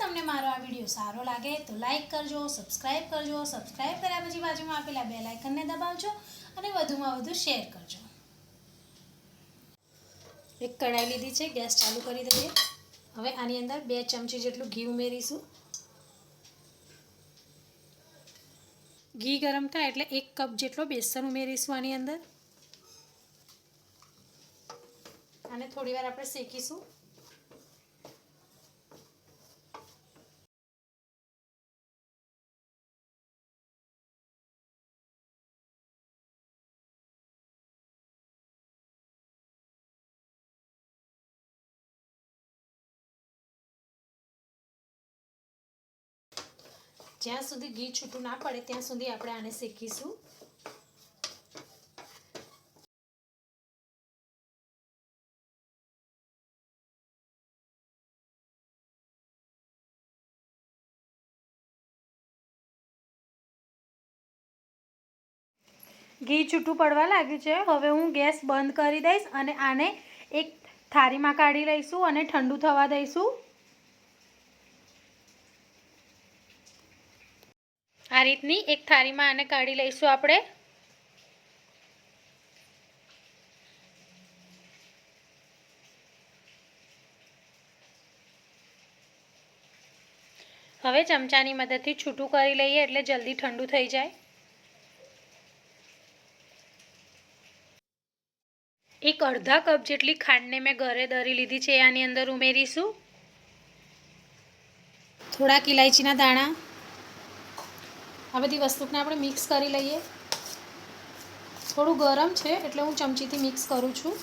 તમને મારો આ વીડિયો સારો લાગે તો લાઇક કરજો સબસ્ક્રાઇબ કરજો સબસ્ક્રાઇબ કર્યા પછી બાજુમાં આપેલા બે લાઇકનને દબાવજો અને વધુમાં વધુ શેર કરજો. એક કઢાઈ લીધી છે, ગેસ ચાલુ કરી દઈએ. હવે આની અંદર બે ચમચી જેટલું ઘી ઉમેરીશું. ઘી ગરમ થાય એટલે એક કપ જેટલો બેસન ઉમેરીશું આની અંદર. આને થોડી વાર આપણે શેકીશું. જ્યાં સુધી ઘી છૂટું ના પડે, ત્યાં સુધી આપણે આને શેકીશું ઘી છૂટું પડવા લાગ્યું છે. હવે હું ગેસ બંધ કરી દઈશ અને આને એક થાળીમાં કાઢી લઈશું અને ઠંડુ થવા દઈશું. આ રીતની એક થાળીમાં આને કાઢી લઈશું આપણે. હવે ચમચાની મદદથી છૂટું કરી લઈએ એટલે જલ્દી ઠંડુ થઈ જાય. એક અડધા કપ જેટલી ખાંડને મેં ઘરે દરી લીધી છે, આની અંદર ઉમેરીશું. થોડાક ઇલાયચીના દાણા. આ બધી વસ્તુને આપણે મિક્સ કરી લઈએ. થોડું ગરમ છે એટલે હું ચમચીથી મિક્સ કરું છું.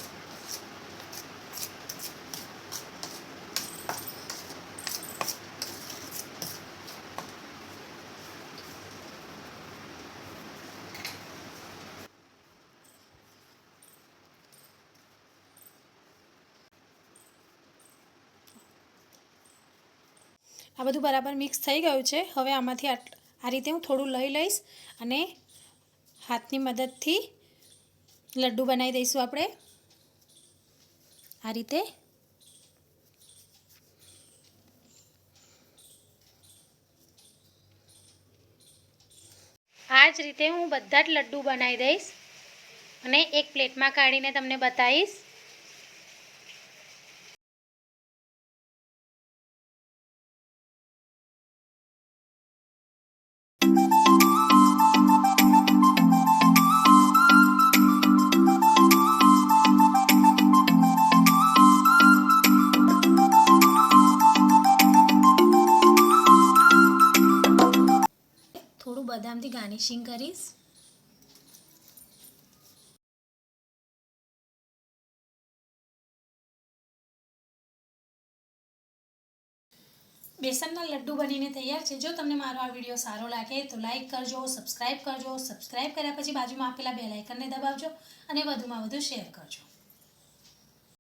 આ બધું બરાબર મિક્સ થઈ ગયું છે. હવે આમાંથી આ રીતે હું થોડું લઈ લઈશ અને હાથની મદદથી લડ્ડુ બનાવી દઈશું આપણે. આ રીતે. આ જ રીતે હું બધા જ લડ્ડુ બનાવી દઈશ અને એક પ્લેટમાં કાઢીને તમને બતાવીશ. બદામથી ગાર્નિશિંગ કરીશ. બેસનના લડ્ડુ બનીને તૈયાર છે જો તમને મારો આ વીડિયો સારો લાગે તો લાઈક કરજો, સબસ્ક્રાઇબ કરજો. સબસ્ક્રાઇબ કર્યા પછી બાજુમાં આપેલા બે લાઇકનને દબાવજો અને વધુમાં વધુ શેર કરજો.